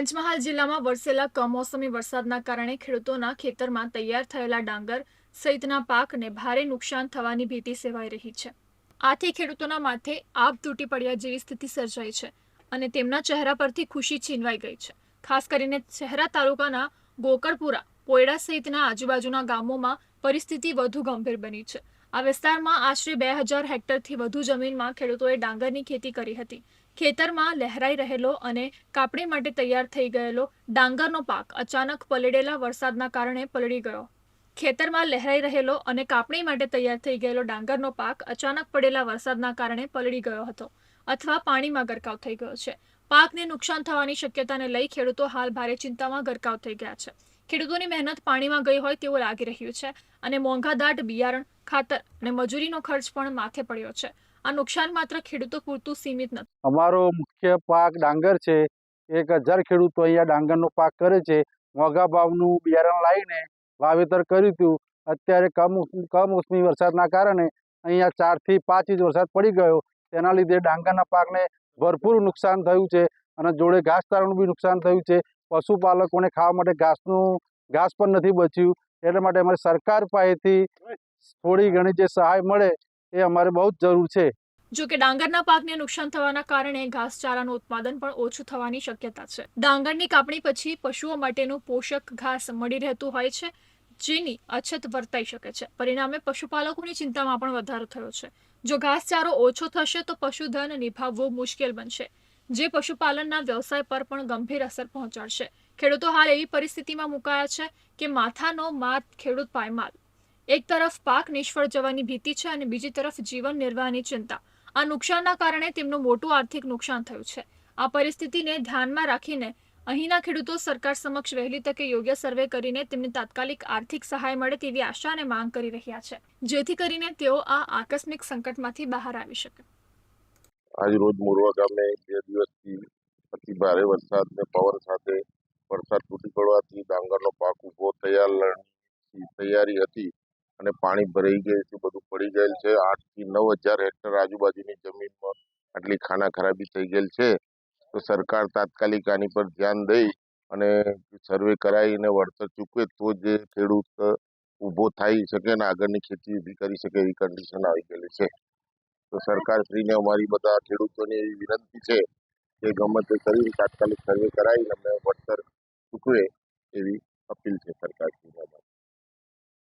પંચમહાલ જિલ્લામાં વરસેલા કમોસમી વરસાદના કારણે ખેડૂતોના ખેતરમાં તૈયાર થયેલા ડાંગર સહિતના પાકને ભારે નુકસાન થવાની ભીતિ સેવાઈ રહી છે. આથી ખેડૂતોના માથે આપ તૂટી પડ્યા જેવી સ્થિતિ સર્જાઈ છે અને તેમના ચહેરા પરથી ખુશી છીનવાઈ ગઈ છે. ખાસ કરીને શહેરા તાલુકાના ગોકળપુરા, પોયડા સહિતના આજુબાજુના ગામોમાં પરિસ્થિતિ વધુ ગંભીર બની છે. આ વિસ્તારમાં આશરે બે હજાર હેક્ટરથી વધુ જમીનમાં ખેડૂતોએ ડાંગરની ખેતી કરી હતી. ખેતરમાં લહેરાઈ રહેલો અને કાપણી માટે તૈયાર થઈ ગયેલો ડાંગરનો પાક અચાનક પલળેલા વરસાદના કારણે પલળી ગયો. ખેતરમાં લહેરાઈ રહેલો અને કાપણી માટે તૈયાર થઈ ગયેલો ડાંગરનો પાક અચાનક પડેલા વરસાદના કારણે પલળી ગયો હતો અથવા પાણીમાં ગરકાવ થઈ ગયો છે. પાકને નુકસાન થવાની શક્યતાને લઈ ખેડૂતો હાલ ભારે ચિંતામાં ગરકાવ થઈ ગયા છે. ખેડૂતોની મહેનત પાણીમાં ગઈ હોય તેવું લાગી રહ્યું છે અને મોંઘાદાટ બિયારણ, ખાતર અને મજૂરીનો ખર્ચ પણ માથે પડ્યો છે. આ નુકસાન માત્ર ખેડૂતો પૂરતું સીમિત નથી. અમારો મુખ્ય પાક ડાંગર છે. એક હજાર ખેડૂતો અહીંયા ડાંગરનો પાક કરે છે. મોંઘા ભાવનું બિયારણ લાવીને વાવેતર કર્યું હતું. અત્યારે કમ કમોસમી વરસાદના કારણે અહીંયા ચારથી પાંચ ઇંચ વરસાદ પડી ગયો. તેના લીધે ડાંગરના પાકને ભરપૂર નુકસાન થયું છે અને જોડે ઘાસચારાનું બી નુકસાન થયું છે. પશુપાલકોને ખાવા માટે ઘાસનું, ઘાસ પણ નથી બચ્યું. એટલા માટે અમારે સરકાર પાસેથી થોડી ઘણી જે સહાય મળે એ અમારે બહુ જ જરૂર છે. જો કે ડાંગરના પાકને નુકસાન થવાના કારણે ઘાસચારાનું ઉત્પાદન પણ ઓછું થવાની શક્યતા છે. ડાંગરની કાપણી પછી પશુઓ માટેનું પોષક ઘાસ મળી રહેતું હોય છે, જેની અછત વર્તાઈ શકે છે. પરિણામે પશુપાલકોની ચિંતામાં પણ વધારો થયો છે. જો ઘાસચારો ઓછો થશે તો પશુધન નિભાવવું મુશ્કેલ બનશે, જે પશુપાલનના વ્યવસાય પર પણ ગંભીર અસર પહોંચાડશે. ખેડૂતો હાલ એવી પરિસ્થિતિમાં મુકાયા છે કે માથાનો માત ખેડૂત પાયમાલ એક તરફ પાક નિષ્ફળ જવાની ભીતિ છે અને બીજી તરફ જીવન નિર્વાહની ચિંતા. આ નુકસાનના કારણે તેમનું મોટું આર્થિક નુકસાન થયું છે. આ પરિસ્થિતિને ધ્યાનમાં રાખીને અહીંના ખેડૂતો સરકાર સમક્ષ વહેલી તકે યોગ્ય સર્વે કરીને તેમને તાત્કાલિક આર્થિક સહાય મળે તેવી આશા અને માંગ કરી રહ્યા છે. જેથી કરીને તેઓ આ આકસ્મિક સંકટમાંથી બહાર આવી શકે. આજ રોજ મોરવા ગામે બે દિવસથી અતિ ભારે વરસાદ ને પવન સાથે વરસાદ તૂટી પડવાથી ડાંગરનો પાક ઊભો તૈયાર તૈયારી હતી. અને પાણી ભરાઈ ગયું છે, બધું પડી ગયેલ છે. આઠથી નવ હજાર હેક્ટર આજુબાજુની જમીનમાં આટલી ખાના ખરાબી થઈ ગયેલ છે. તો સરકાર તાત્કાલિક આની પર ધ્યાન દઈ અને સર્વે કરાવીને વળતર ચૂકવે તો જે ખેડૂત ઊભો થઈ શકે અને આગળની ખેતી ઊભી કરી શકે એવી કન્ડિશન આવી ગયેલી છે. તો સરકારશ્રીને અમારી બધા ખેડૂતોની એવી વિનંતી છે કે ગમે તે કરી, તાત્કાલિક સર્વે કરાવીને અમને વળતર ચૂકવે એવી અપીલ છે.